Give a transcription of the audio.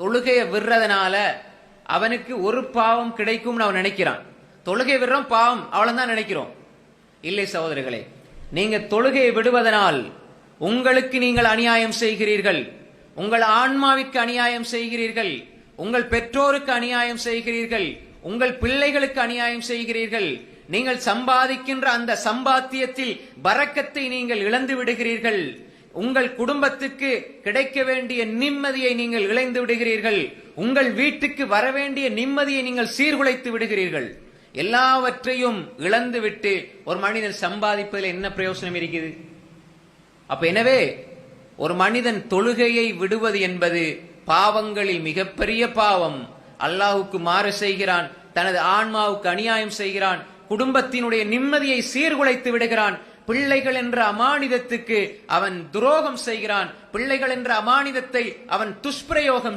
தொழுகையை விடுறதுனால அவனுக்கு ஒரு பாவம் கிடைக்கும்னு அவன் நினைக்கிறான். தொழுகை விடுறோம் பாவம் அவ்வளவுதான் நினைக்கிறோம். இல்லை சகோதரர்களே நீங்க தொழுகையை விடுவதனால் உங்களுக்கு நீங்கள் அநியாயம் செய்கிறீர்கள். உங்கள் ஆன்மாவிற்கு அநியாயம் செய்கிறீர்கள். உங்கள் பெற்றோருக்கு அநியாயம் செய்கிறீர்கள். உங்கள் பிள்ளைகளுக்கு அநியாயம் செய்கிறீர்கள். நீங்கள் சம்பாதிக்கின்ற அந்த சம்பாத்தியத்தில் பறக்கத்தை நீங்கள் இழந்து விடுகிறீர்கள். உங்கள் குடும்பத்துக்கு கிடைக்க வேண்டிய நிம்மதியை நீங்கள் இழந்து விடுகிறீர்கள். உங்கள் வீட்டுக்கு வர வேண்டிய நிம்மதியை நீங்கள் சீர்குலைத்து விடுகிறீர்கள். எல்லாவற்றையும் இழந்து விட்டு ஒரு மனிதன் சம்பாதிப்பதில் என்ன பிரயோசனம் இருக்குது அப்ப எனவே ஒரு மனிதன் தொழுகையை விடுவது என்பது பாவங்களில் மிகப்பெரிய பாவம். அல்லாஹுக்கு மாறு செய்கிறான் தனது ஆன்மாவுக்கு அநியாயம் செய்கிறான் குடும்பத்தினுடைய நிம்மதியை சீர்குலைத்து விடுகிறான். பிள்ளைகள் என்ற அமானிதத்துக்கு அவன் துரோகம் செய்கிறான். பிள்ளைகள் என்ற அமானிதத்தை அவன் துஷ்பிரயோகம் செய்கிறான்